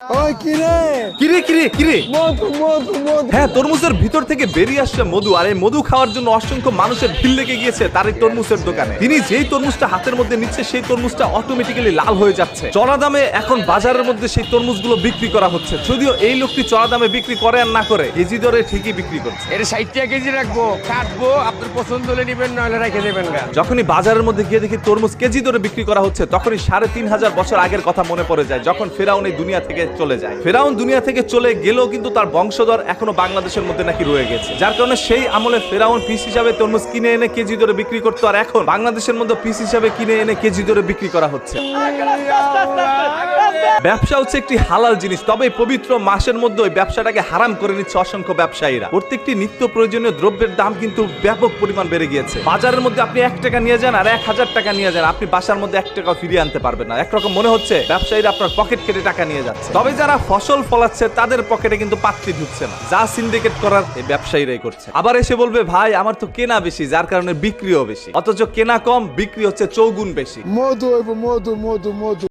ওই কিরে? কিরে কিরে কিরে? মধু মধু মধু। হ্যাঁ তরমুজের ভিতর থেকে বেরিয়ে আসছে মধু আর এই মধু খাওয়ার জন্য অসংখ্য মানুষের ভিড় লেগে গিয়েছে তার এই তরমুজের দোকানে। তিনি যেই তরমুজটা হাতের মধ্যে নিচ্ছে সেই তরমুজটা অটোমেটিক্যালি লাল হয়ে যাচ্ছে। চড়া দামে এখন বাজারের মধ্যে সেই তরমুজগুলো বিক্রি করা হচ্ছে। যদিও এই লোকটি চড়া দামে বিক্রি করে আর না করে কেজি দরে ঠিকই বিক্রি করছে। এটা ষাট টাকা কেজি রাখব কাটবো আপনার পছন্দ হলে নিবেন নাহলে রেখে দেবেন যখনই বাজারের মধ্যে গিয়ে দেখি তরমুজ কেজি দরে বিক্রি করা হচ্ছে তখনই সাড়ে তিন হাজার বছর আগের কথা মনে পড়ে যায় যখন ফেরাউন এই দুনিয়া থেকে চলে যায় ফেরাউন দুনিয়া থেকে চলে গেলেও কিন্তু তার বংশধর এখনও বাংলাদেশের মধ্যে নাকি রয়ে গেছে যার কারণে সেই আমলে ফেরাউন পিস হিসাবে তরমুজ কিনে এনে কেজি ধরে বিক্রি করতো আর এখন বাংলাদেশের মধ্যে পিস হিসাবে কিনে এনে কেজি ধরে বিক্রি করা হচ্ছে ব্যবসা হচ্ছে একটি হালাল জিনিস, তবে পবিত্র মাসের মধ্যে ওই ব্যবসাটাকে হারাম করে নিচ্ছে অসংখ্য ব্যবসায়ীরা। প্রত্যেকটি নিত্য প্রয়োজনীয় দ্রব্যের দাম কিন্তু ব্যাপক পরিমাণ বেড়ে গিয়েছে। বাজারের মধ্যে আপনি এক টাকা নিয়ে যান আর এক হাজার টাকা নিয়ে যান, আপনি বাসার মধ্যে এক টাকা ফিরিয়ে আনতে পারবেন না। একরকম মনে হচ্ছে ব্যবসায়ীরা আপনার পকেট কেটে টাকা নিয়ে যাচ্ছে। তবে যারা ফসল ফলাচ্ছে, তাদের পকেটে কিন্তু পাত্রী ঢুকছে না। যা সিন্ডিকেট করার এই ব্যবসায়ীরাই করছে। আবার এসে বলবে, ভাই, আমার তো কেনা বেশি, যার কারণে বিক্রিও বেশি। অথচ কেনা কম, বিক্রি হচ্ছে চৌগুণ বেশি। মধু মধু মধু মধু।